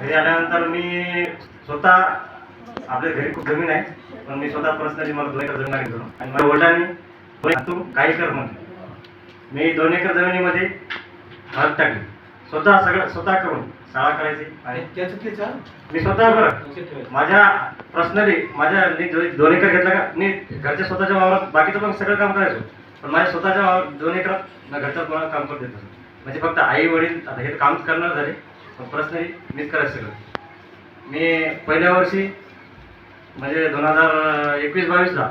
घरी आल्यानंतर मी स्वतः आपल्या घरी खूप जमीन आहे पण मी स्वतः पर्सनली मला दोन एकर जमीन आहे. आणि माझ्या वडिलांनी "बरं, तू काही कर म्हणून मी दोन एकर जमिनीमध्ये हळद टाकली. स्वतः सगळं स्वतः करून शाळा करायची आणि मी स्वतः बरं. माझ्या पर्सनली माझ्या मी दोन एकर घेतला का मी घरच्या स्वतःच्या वावरात बाकीचं पण सगळं काम करायचो. पण माझ्या स्वतःच्या वावरात दोन एकरात मी घरच्या कोणाला काम करत देत. म्हणजे फक्त आई वडील आता हे काम करणार झाले. करायचं सगळं मी पहिल्या वर्षी म्हणजे दोन हजार एकवीस बावीसला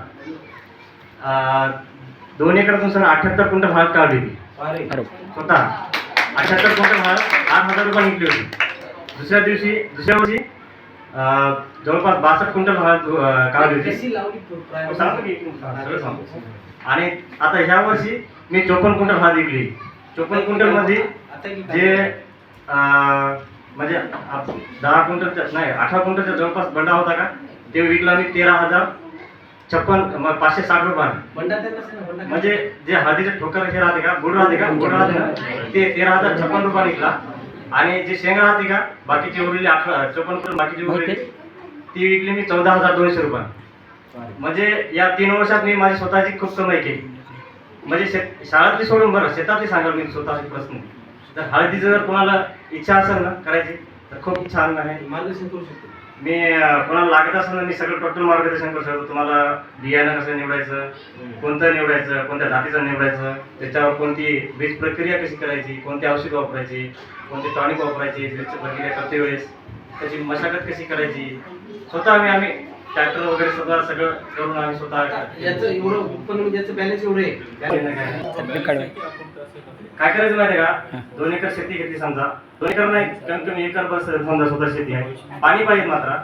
दोन एकरातून सर अठ्याहत्तर क्विंटल हळद काढली होती. स्वतः. अठ्याहत्तर क्विंटल हळद आठ हजार रुपये निघली होती. दुसऱ्या दिवशी दुसऱ्या वर्षी जवळपास बासष्ट क्विंटल हळद काढली होती. हो, आणि आता ह्या वर्षी मी चोपन्न क्विंटल हळद विकली. चोपन्न क्विंटलमध्ये जे म्हणजे आप- दहा क्विंटलच्या नाही अठरा क्विंटलच्या जवळपास बंडा होता का? ते विकला मी तेरा हजार छप्पन पाचशे साठ रुपये म्हणजे जे हळदीचे ठोकर हे राहते का? गुड राहते का? गुड राहते ना ते तेरा हजार छप्पन रुपये निघला आणि जे शेंगा राहते का? बाकीची उरलेली अठरा चोपन्न रुपये बाकीची उरलेली ती. विकली मी चौदा हजार दोनशे रुपये. म्हणजे या तीन वर्षात मी माझी स्वतःची खूप कमाई केली. म्हणजे शेत शाळातली सोडून बरं शेतातली सांगाल मी स्वतःची प्रश्न. तर हळदीचं जर कोणाला इच्छा असेल ना करायची तर खूप छान आहे. मार्गदर्शन करू शकतो. मी अं, कोणाला लागत असेल ना मी सगळं टोटल मार्गदर्शन करू शकतो. तुम्हाला बियाणं कसं निवडायचं कोणतं निवडायचं कोणत्या जातीचं निवडायचं त्याच्यावर कोणती बीज प्रक्रिया कशी करायची कोणती औषध वापरायची कोणती टॉनिक वापरायची बीज प्रक्रिया करते वेळेस त्याची मशागत कशी करायची स्वतः आम्ही आम्ही ट्रॅक्टर वगैरे स्वतः सगळं करून आम्ही स्वतः याचं एवढं उत्पन्न म्हणजे याचं बॅलन्स एवढं आहे. काय करायचं माहिती आहे का? दोन एकर शेती घेतली समजा. दोन एकर नाही कमीत कमी एकर बस समजा स्वतः शेती आहे. पाणी पाहिजे मात्र.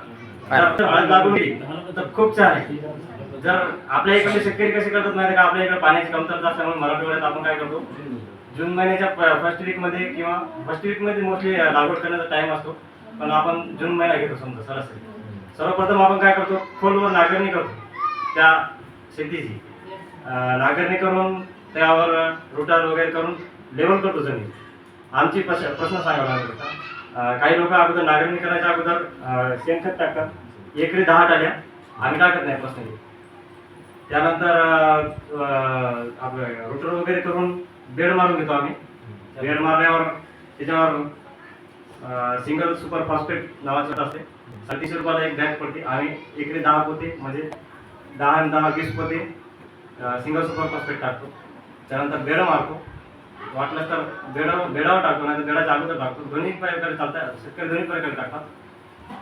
हळद लागून तर खूप छान आहे. जर आपल्या इकडे शेतकरी कसे करतात माहिती का? आपल्या इकडे पाण्याची कमतरता असल्यामुळे मराठवाड्यात आपण काय करतो? जून महिन्याच्या फर्स्ट वीकमध्ये किंवा फर्स्ट वीकमध्ये मोस्टली लागवड करण्याचा टाइम असतो. पण आपण जून महिना घेतो समजा सरासरी. सर्वप्रथम आपण काय करतो? खोलवर नांगरणी करतो. त्या शेतीची. नांगरणी करून त्यावर रोटार वगैरे करून लेवल करतो जमीन आमची प्रश्न प्रश्न सांगावा होता अं, काही लोक अगोदर नांगरणी करायच्या अगोदर शेणखत टाकतात. एकरी दहा टाल्या आम्ही टाकत नाही प्रश्न त्यानंतर आपलं रोटर वगैरे करून बेड मारून घेतो आम्ही. बेड मारल्यावर त्याच्यावर सिंगल सुपर फॉस्फेट नावाचं असते. सतीशे रुपयाला एक बॅग पडते आम्ही इकडे दहा पोते म्हणजे दहा आणि दहा वीस पोते सिंगल सुपर फॉस्फेट टाकतो. त्यानंतर बेड मारतो. वाटलं तर बेड बेडावर टाकतो नाही तर बेडाच्या अगोदर टाकतो. दोन्ही प्रकारे चालतात शेतकरी दोन्ही प्रकारे टाकतात.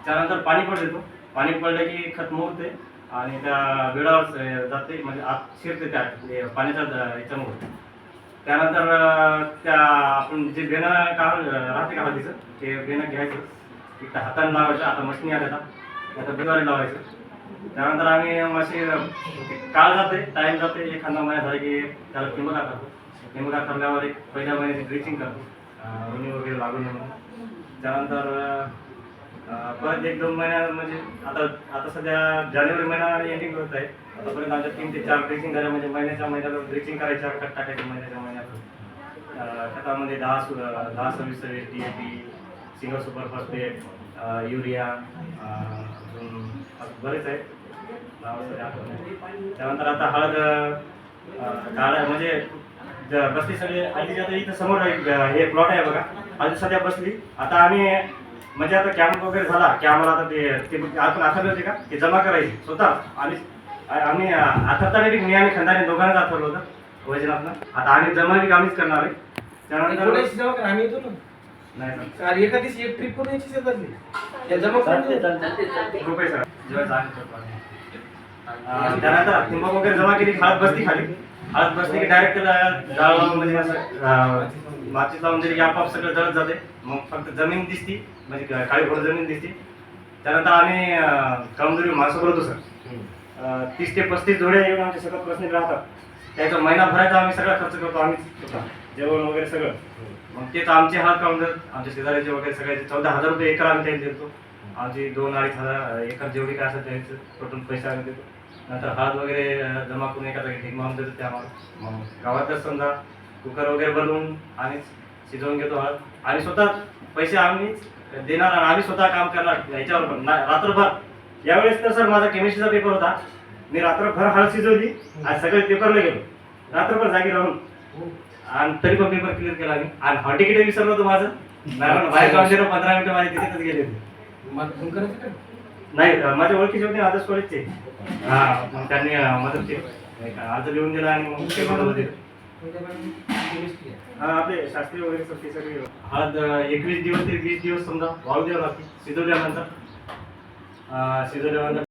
त्यानंतर पाणी पण देतो. पाणी पडलं की खत मोडते आणि त्या बेडावर जाते म्हणजे आत शिरते त्या म्हणजे पाण्याच्या द- याच्यामुळे. त्यानंतर त्या आपण जे बेणं काढ राहते का तिचं ते बेणं घ्यायचं. एक हाताने लावायचं आता मशीनी आल्या आता. आता लावायचं. त्यानंतर आम्ही मशी काळ जाते टाइम जाते एखादा महिना झाला की त्याला किंमत करतो किंमत करल्यावर एक पहिल्या महिन्याची ड्रिचिंग करतो. उन्ही वगैरे लागून त्यानंतर परत एक दोन महिन्या म्हणजे आता आता सध्या जानेवारी महिना एंडिंग होत आहे. आतापर्यंत आमच्या तीन ते चार ड्रिचिंग झाल्या. म्हणजे महिन्याच्या महिन्याला ड्रिचिंग करायच्या खत टाकायचं महिन्याच्या महिन्यात खतामध्ये दहा सु दहा सव्वीस सव्वीस D A P single super phosphate urea अजून असं बरेच आहेत. त्यानंतर आता हळद अं, म्हणजे ज- बसली सगळे. आधी आता इथं समोर एक, हे प्लॉट आहे बघा. आधी सध्या बसली. आता आम्ही म्हणजे आता कॅम्प वगैरे झाला. की आम्हाला आता ते ते आपण आठवले होते का? ते जमा करायची. स्वतः. आणि आम्ही आता मी आणि खंदाने दोघांनाच आठवलं होतं. वजनातनं आता आम्ही जमा बी आम्हीच करणार आहे. त्यानंतर नाही एका दिवशी एक ट्रिप करून यायची शेतातली या जमा करून देऊ. रुपये सर जेव्हा जाण करतो आम्ही. अं, त्यानंतर तिंबक वगैरे जमा केली हळद बसती खाली. हळद बसली की डायरेक्ट लावून म्हणजे असं माती लावून दिली की आपोआप सगळं जळत जाते. मग फक्त जमीन दिसती म्हणजे काळी फोड जमीन दिसती. त्यानंतर आम्ही कमजोरी माणसं करतो सर. तीस ते पस्तीस जोडे येऊन आमच्या सगळं प्रश्न राहतात. त्याचा महिना भरायचा आम्ही सगळा खर्च करतो आम्ही. जेवण वगैरे सगळं. मग तेच आमचे हात काढून आमच्या शेजाऱ्याचे वगैरे सगळ्याचे चौदा हजार रुपये एकर आम्ही त्यांना देतो. आमची दोन अडीच हजार एकर जेवढी काय असेल त्यांचं टोटल पैसे आम्ही देतो. नंतर हळद वगैरे जमा करून एका जागी ठीक मारून देतो ते आम्हाला. मग? गावातच समजा कुकर वगैरे बनवून आणि शिजवून घेतो हळद आणि स्वतः पैसे आम्हीच देणार आणि आम्ही स्वतः काम करणार याच्यावर पण रात्रभर. यावेळेस तर सर माझा केमिस्ट्रीचा पेपर होता. मी रात्रभर हळद शिजवली आणि सगळे पेपरला गेलो. रात्रभर जागी राहून. आणि तरी पण पेपर क्लिअर केला मी आणि हॉल तिकीट विसरलो होतं माझं. बाहेर काढून पंधरा मिनिटं माझे तिथेच गेले होते. नाही माझ्या ओळखीचे होते आदर्श कॉलेजचे हा मग त्यांनी मदत अर्ज लिहून दिला आणि मग ते. हा आपले शास्त्रीय वगैरे सर ते सगळे. हळद अं, एकवीस दिवस ते वीस दिवस समजा वाळू द्यावं लागते शिजवल्यानंतर. शिजवल्यानंतर